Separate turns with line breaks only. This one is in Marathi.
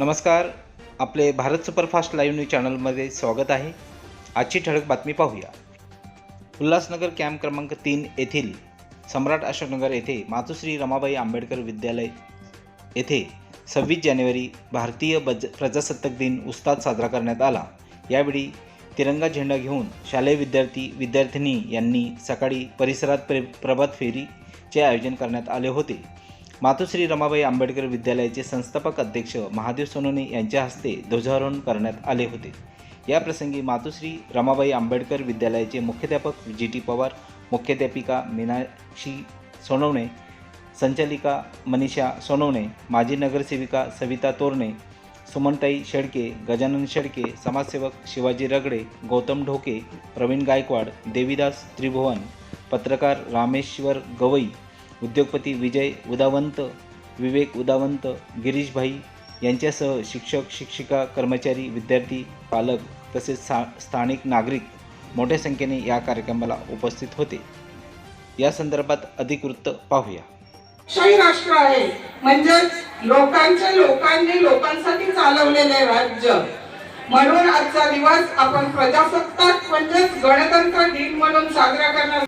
नमस्कार. आपले भारत सुपरफास्ट लाईव्ह न्यूज चॅनलमध्ये स्वागत आहे. आजची ठळक बातमी पाहूया. उल्हासनगर कॅम्प क्रमांक तीन येथील सम्राट अशोकनगर येथे मातुश्री रमाबाई आंबेडकर विद्यालय येथे सव्वीस जानेवारी भारतीय बज प्रजासत्ताक दिन उस्ताद साजरा करण्यात आला. यावेळी तिरंगा झेंडा घेऊन शालेय विद्यार्थी विद्यार्थिनी यांनी सकाळी परिसरात प्रे प्रभात फेरीचे आयोजन करण्यात आले होते. मातोश्री रमाबाई आंबेडकर विद्यालयाचे संस्थापक अध्यक्ष महादेव सोनोने यांच्या हस्ते ध्वजारोहण करण्यात आले होते. याप्रसंगी मातोश्री रमाबाई आंबेडकर विद्यालयाचे मुख्याध्यापक जी टी पवार मुख्याध्यापिका मीनाक्षी सोनवणे संचालिका मनीषा सोनवणे माजी नगरसेविका सविता तोरणे सुमनताई शेडके गजानन शेडके समाजसेवक शिवाजी रगडे गौतम ढोके प्रवीण गायकवाड देवीदास त्रिभुवन पत्रकार रामेश्वर गवई उद्योगपती विजय उदावंत विवेक उदावंत गिरीशभाई यांच्यासह शिक्षक शिक्षिका कर्मचारी विद्यार्थी पालक तसेच सा स्थानिक नागरिक मोठ्या संख्येने या कार्यक्रमाला उपस्थित होते. या संदर्भात अधिक वृत्त पाहूया.
शाही राष्ट्र आहे. म्हणजेच लोकांच्या लोकांनी लोकांसाठी चालवलेले राज्य. म्हणून आजचा दिवस आपण प्रजासत्ताक म्हणजेच गणतंत्र दिन म्हणून साजरा करणार